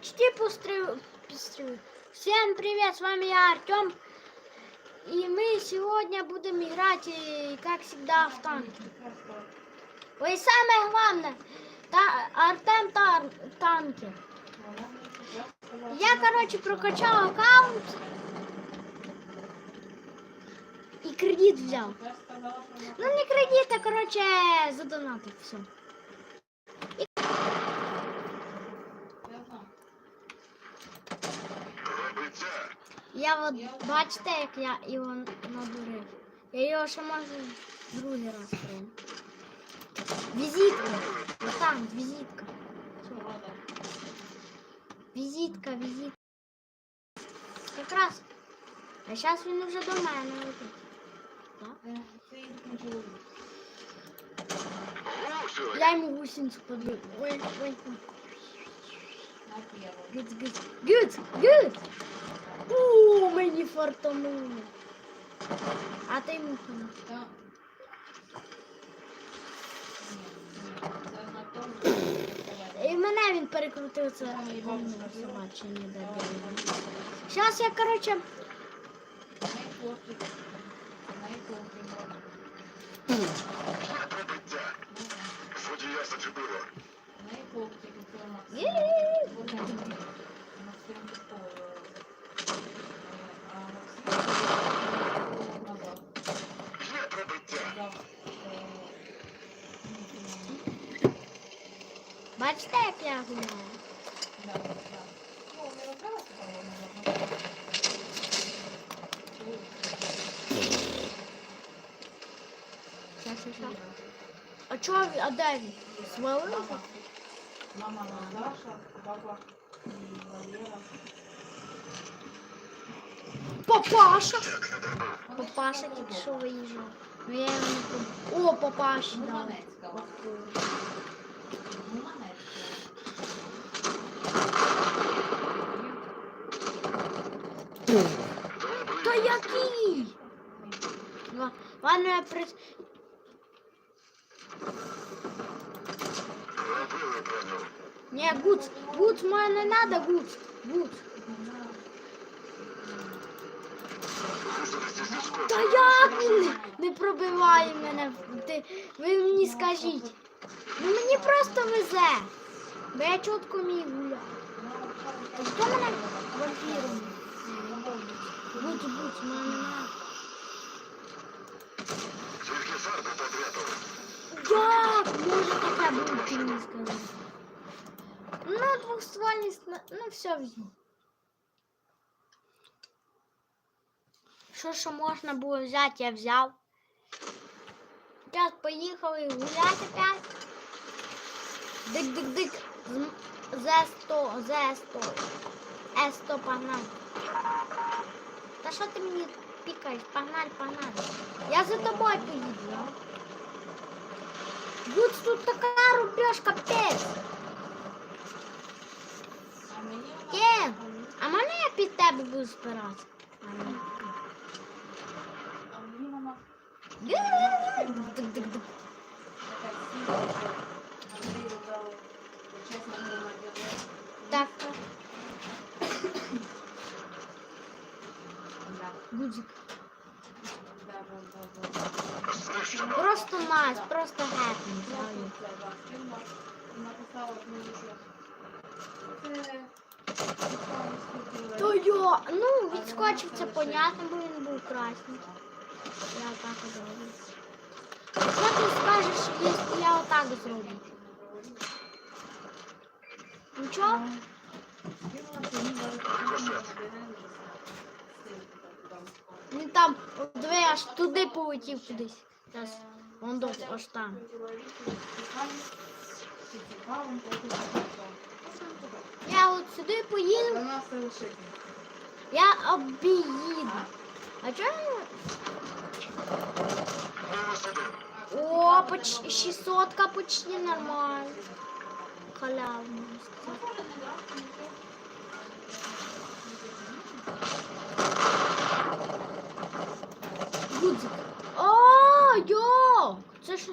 почти пострел- Всем привет, с вами я Артем. И мы сегодня будем играть, э, как всегда, в танки. Ой, самое главное, та- Артем тан- танки. Я, короче, прокачал аккаунт и кредит взял. Ну, не кредит, а, короче, задонатил все. Я от бачите, як я його надурив. Я його ще можу другий раз прийняти. Візитка. Отам, візитка. Візитка, візитка. Якраз. А зараз він вже до мене летить. Так? Я йому гусеницю подбив. Ой, ой, ой. Гуд, гуд. Гуд, гуд. У, мені фартануло. А ти йому фартануло. І мене він перекрутив це собаче ніде. Зараз я, короче, Водія зачепило. бачите, як я гуляю? Щас, щас, щас. А чого, він- а де він? Свалився? Мама Наташа, папа Валера. Папаша! Папаша тільки що виїжджав. Ну я його не пом- О, папаші дали. Гуманецька. Гуманецька. Ладно, я при... Ні, гуц, гуц, мене не надо, гуц, гуц. Та як він не- не пробиває мене? Ти, ви мені скажіть. Ну мені просто везе. Бо я чітко міг гуляти. Та хто мене вампіром? Гуц, гуц, мене надо. Фарби подряпали. Як може таке бути, ти мені? Ну, двохствольний сна... Ну, все візьму. Що що можна було взяти, я взяв. Зараз поїхали гуляти опять. Дик-дик-дик. З100, З100. С100 погнали. Та що ти мені пікаєш? Погнали, погнали. Я за тобою поїду. а? Гуц, тут така рубеж, капець. А мені Є. А мене я під тебе буду збиратися. а відскочив, це понятно, бо він був красний. Я отак от зроблю. Що ти скажеш, якщо я отак зроблю? Нічого? Він там, диви, аж туди полетів кудись. Зараз, вон до, аж там. Я от сюди поїду, я об'їду. А один. О, почти 600 почти нормально. Халявно. Гудзик. О, йо! Це що?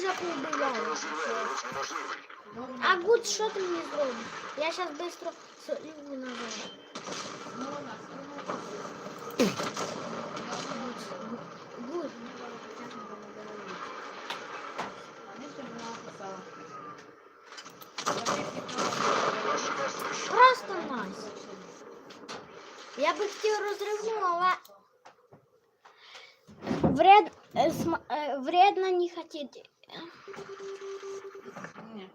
скільки ми вже побивали. Розірвали, рух неможливий. Добре. А Гуд, що ти мені зробиш? Я зараз швидко соліву назову. Ну, ладно, скажу. Гуд. Вони ще не написала. Я Ваші нас Просто найс. Я би хотів розривну, але вред, е, см- е, вредно не хотіти. Ні.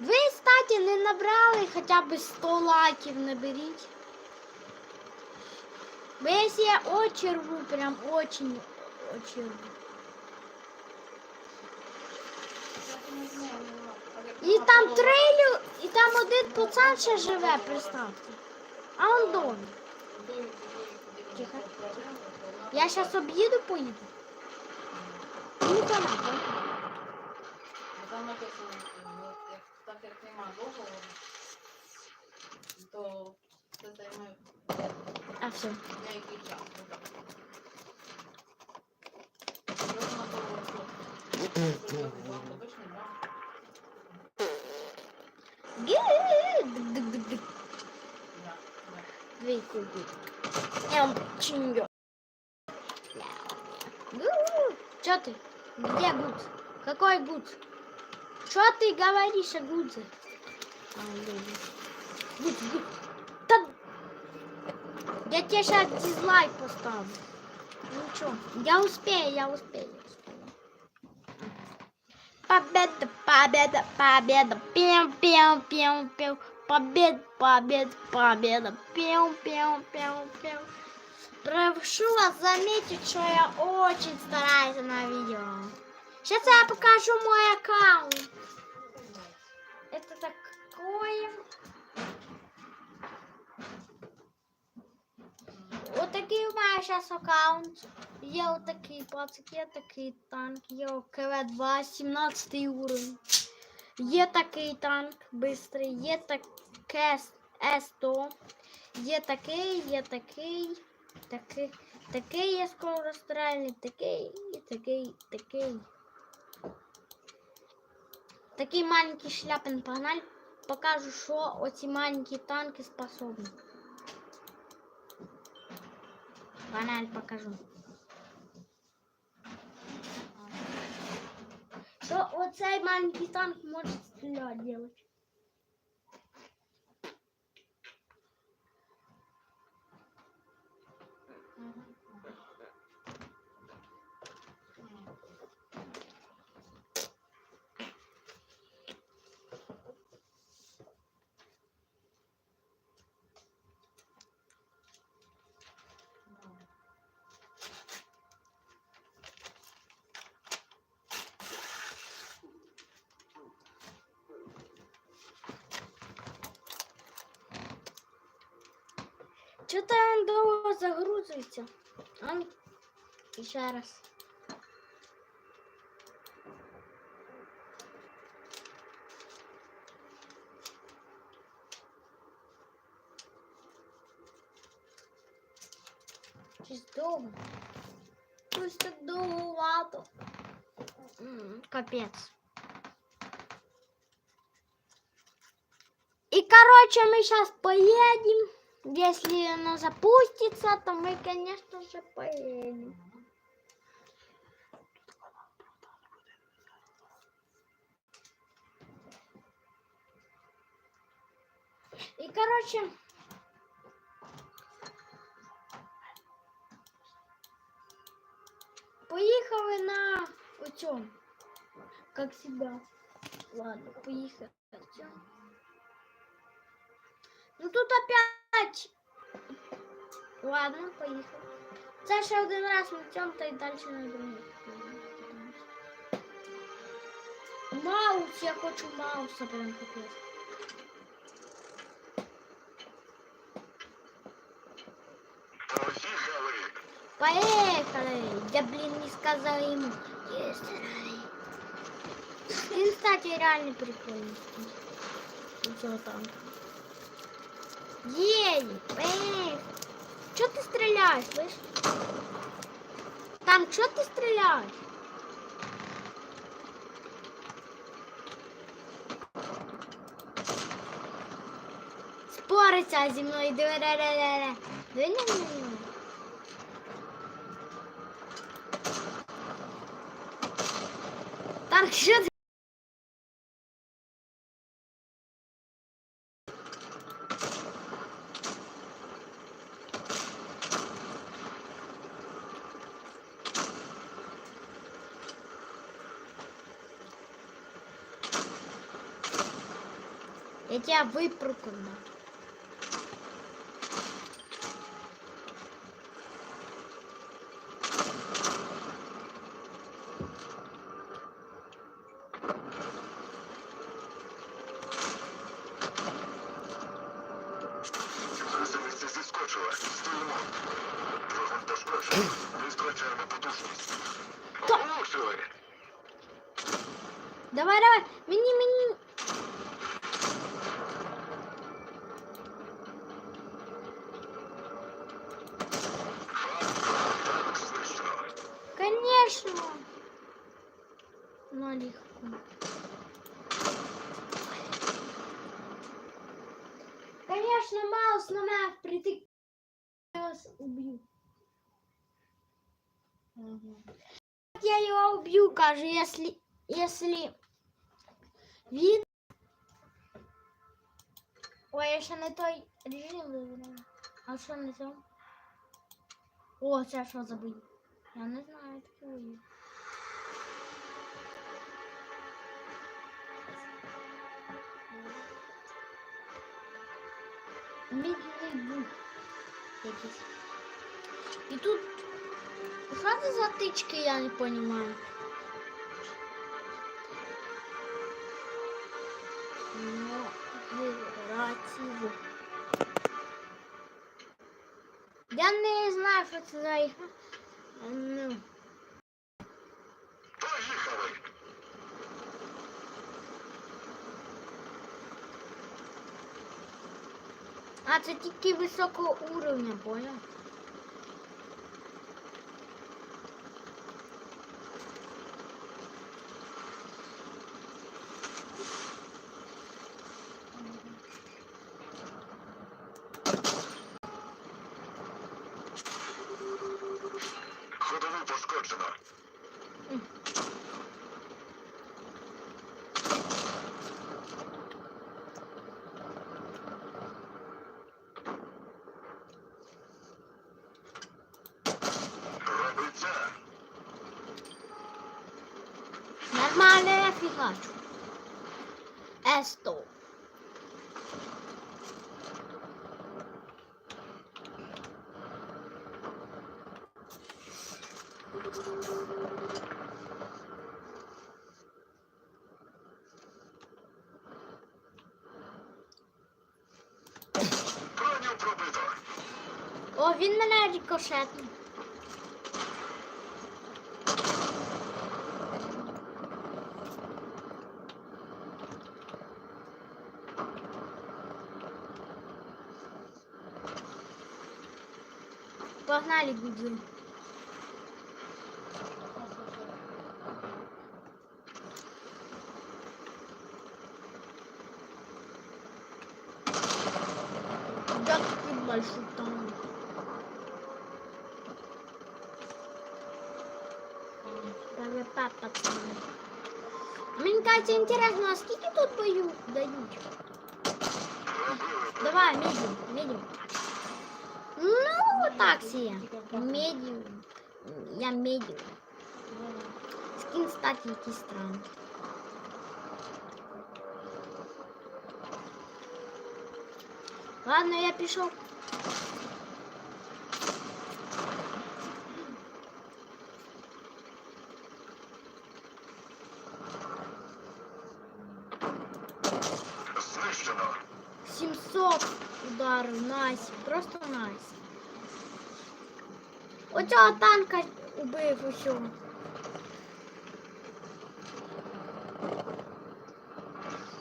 Ви, кстати, не набрали хоча б 100 лайків наберіть. Бо якщо я очерву, прям очень очерву. І там трейлю, і там один пацан ще живе, представте. А он дом. Тихо. Я зараз об'їду, поїду. Там написано, як- так як нема договору, то це займе А все. деякий час. Просто на договор, що приходить вам обичний. Ге-ге-ге. Да, да. Две кубы. Эм, чиньё. Чё ты? Где Гуд? Какой Гуд? Что ты говоришь о Гудзе? А, блин. Гуд, Гуд. Да... Я тебе сейчас дизлайк поставлю. Я успею, я успею. я успею. Победа, победа, победа. Пим, пим, пим, пим. Победа, победа, победа. Пим, пим, пим, пим Прошу вас заметить, что я очень стараюсь на видео. Сейчас я покажу мой аккаунт. Это такое. Вот такий у мене зараз аккаунт. Є отакий пацик, є такий танк, є КВ-2, 17 уровень. Є такий танк бистрий, є таке С100, є такий, є такий, такий, такий є скорострельний, такий, і такий, такий. Такий маленький шляпин погнали. Покажу, що оці маленькі танки способні. Погнали, покажу. Що оцей маленький танк може стріляти, девочки. Что-то он довго загрузується. Он ще раз. Щось довго. Щось так довгувато. М, Капець. И, короче, мы сейчас поедем. Если оно запустится, то мы, конечно же, поедем. И, короче, поехали на учем. Как всегда. Ладно, поехали. Ну тут опять. Ладно, поїхали. Це ще один раз на цьому та й далі на другий. Маус, я хочу мауса прям купити. Поїхали. Поехали! Я, блин, не сказала ему. Есть рай. Скин, кстати, реально прикольный. скин. цього танка. Єй! Ей! Чого ти стріляєш, слиш? Танк, чого ти стріляєш? Спориться зі мною. Диви-ре-ре-ре-ре. Диви-ре-ре-ре. Танк, що ти? Влучили. Давай, давай, мені, мені. Танк знищено. Конечно. Ну, легко. Маус на меня прийти. Я вас убью. Я его убью, каже, если, если він... Ой, я ще не той режим вибрала. А що не цьому? О, це що за бій? Я не знаю таке якийсь. І тут що це за тички, я не розумію. Ну, генеративу. Я не знаю, що це за ігра. Ну, А це тільки високого уровня, понял? rádio. Esto. Ouvindo na de cochete. Погнали, Гудзин. Да такой большой. ПВП, пацаны. Мне кажется, интересно, а сколько тут бою дают? Давай, медиум, медиум. Ну, вот так себе. Медиум. Я медиум. Скин, кстати, якийсь странний. Ладно, я пішов. Знищено. 700 ударів, найс, просто найс. Оцього танка убив усього.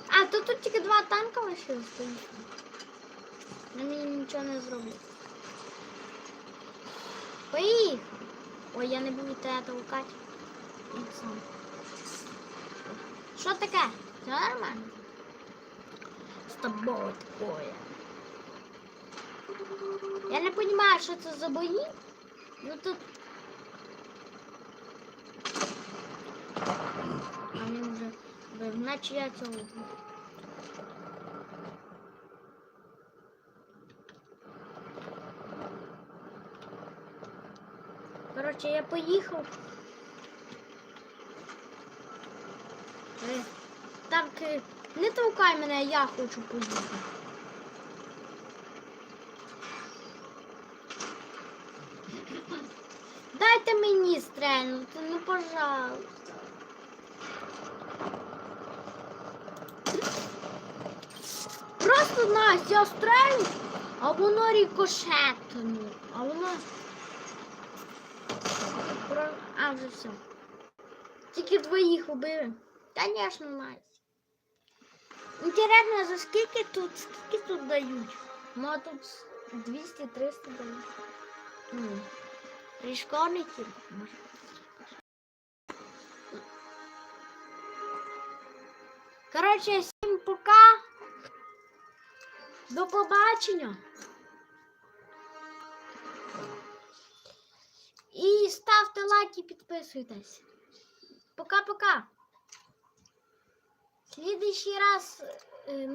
А тут тут тільки два танка лишилось, мені нічого не зроблять. Поїхали. Ой, я не буду тебе толкати. Що таке? Все нормально? З тобою такое. Я не розумію, що це за бої. Ну тут. Він вже наче я цього. Коротше, я поїхав. Е, Так, е, не толкай мене, я хочу поїхати. Мені стрельнути, ну пожалуйста. Просто Настя, я стрельну, а воно рікошетно. А воно. А, вже все. Тільки двоїх убили. Конечно, Настя. Інтересно, за скільки тут, скільки тут дають? Ну, а тут 200-300 дають. Рішкорників, може. Коротше, всім пока. До побачення. І ставте лайк і підписуйтесь. Пока-пока. Слідуючий раз, е, ну.